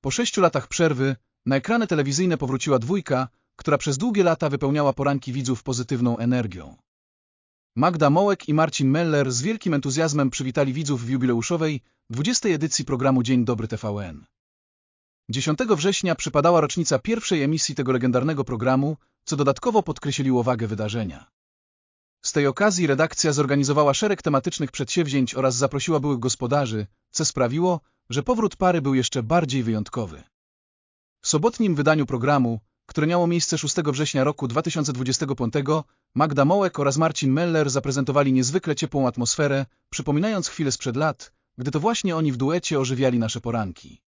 Po sześciu latach przerwy na ekrany telewizyjne powróciła dwójka, która przez długie lata wypełniała poranki widzów pozytywną energią. Magda Mołek i Marcin Meller z wielkim entuzjazmem przywitali widzów w jubileuszowej 20. edycji programu Dzień Dobry TVN. 10 września przypadała rocznica pierwszej emisji tego legendarnego programu, co dodatkowo podkreśliło wagę wydarzenia. Z tej okazji redakcja zorganizowała szereg tematycznych przedsięwzięć oraz zaprosiła byłych gospodarzy, co sprawiło, że powrót pary był jeszcze bardziej wyjątkowy. W sobotnim wydaniu programu, które miało miejsce 6 września roku 2025, Magda Mołek oraz Marcin Meller zaprezentowali niezwykle ciepłą atmosferę, przypominając chwilę sprzed lat, gdy to właśnie oni w duecie ożywiali nasze poranki.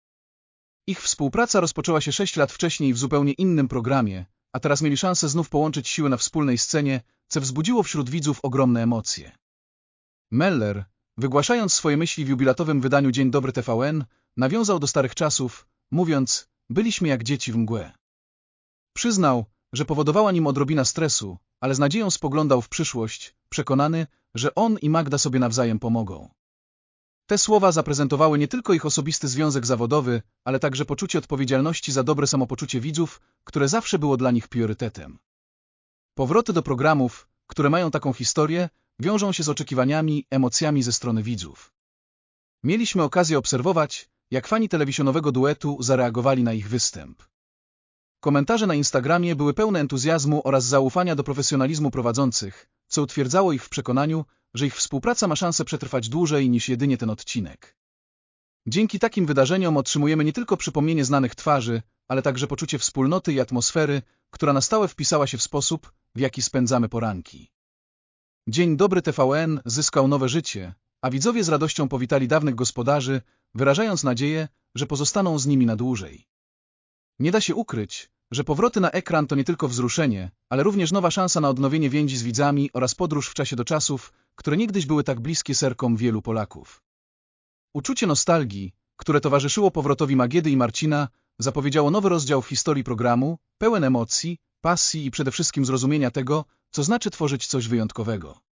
Ich współpraca rozpoczęła się sześć lat wcześniej w zupełnie innym programie, a teraz mieli szansę znów połączyć siły na wspólnej scenie, co wzbudziło wśród widzów ogromne emocje. Meller, wygłaszając swoje myśli w jubilatowym wydaniu Dzień Dobry TVN, nawiązał do starych czasów, mówiąc, byliśmy jak dzieci w mgłę. Przyznał, że powodowała nim odrobina stresu, ale z nadzieją spoglądał w przyszłość, przekonany, że on i Magda sobie nawzajem pomogą. Te słowa zaprezentowały nie tylko ich osobisty związek zawodowy, ale także poczucie odpowiedzialności za dobre samopoczucie widzów, które zawsze było dla nich priorytetem. Powroty do programów, które mają taką historię, wiążą się z oczekiwaniami, emocjami ze strony widzów. Mieliśmy okazję obserwować, jak fani telewizjonowego duetu zareagowali na ich występ. Komentarze na Instagramie były pełne entuzjazmu oraz zaufania do profesjonalizmu prowadzących, co utwierdzało ich w przekonaniu, że ich współpraca ma szansę przetrwać dłużej niż jedynie ten odcinek. Dzięki takim wydarzeniom otrzymujemy nie tylko przypomnienie znanych twarzy, ale także poczucie wspólnoty i atmosfery, która na stałe wpisała się w sposób, w jaki spędzamy poranki. Dzień dobry TVN zyskał nowe życie, a widzowie z radością powitali dawnych gospodarzy, wyrażając nadzieję, że pozostaną z nimi na dłużej. Nie da się ukryć, że powroty na ekran to nie tylko wzruszenie, ale również nowa szansa na odnowienie więzi z widzami oraz podróż w czasie do czasów, które niegdyś były tak bliskie serkom wielu Polaków. Uczucie nostalgii, które towarzyszyło powrotowi Magiedy i Marcina, zapowiedziało nowy rozdział w historii programu, pełen emocji, pasji i przede wszystkim zrozumienia tego, co znaczy tworzyć coś wyjątkowego.